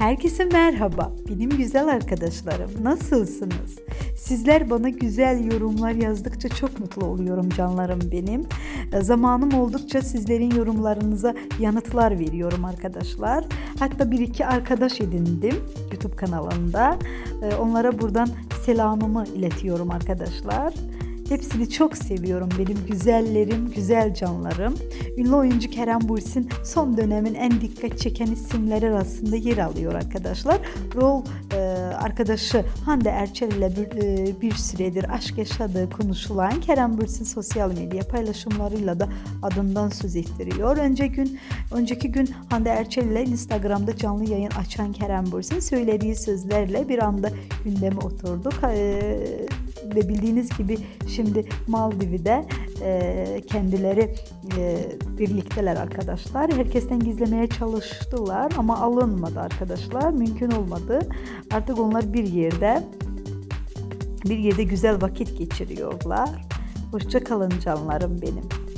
Herkese merhaba. Benim güzel arkadaşlarım. Nasılsınız? Sizler bana güzel yorumlar yazdıkça çok mutlu oluyorum canlarım benim. Zamanım oldukça sizlerin yorumlarınıza yanıtlar veriyorum arkadaşlar. Hatta bir iki arkadaş edindim YouTube kanalında. Onlara buradan selamımı iletiyorum arkadaşlar. Hepsini çok seviyorum benim güzellerim, güzel canlarım. Ünlü oyuncu Kerem Bürsin son dönemin en dikkat çeken isimleri arasında yer alıyor arkadaşlar. Rol e, arkadaşı Hande Erçel ile bir, e, bir süredir aşk yaşadığı konuşulan Kerem Bürsin sosyal medya paylaşımlarıyla da adından söz ettiriyor. Önce gün, önceki gün Hande Erçel ile Instagram'da canlı yayın açan Kerem Bürsin söylediği sözlerle bir anda gündeme oturdu. Ka- ve bildiğiniz gibi şimdi Maldiv'de e, kendileri e, birlikteler arkadaşlar. Herkesten gizlemeye çalıştılar ama alınmadı arkadaşlar. Mümkün olmadı. Artık onlar bir yerde bir yerde güzel vakit geçiriyorlar. Hoşça kalın canlarım benim.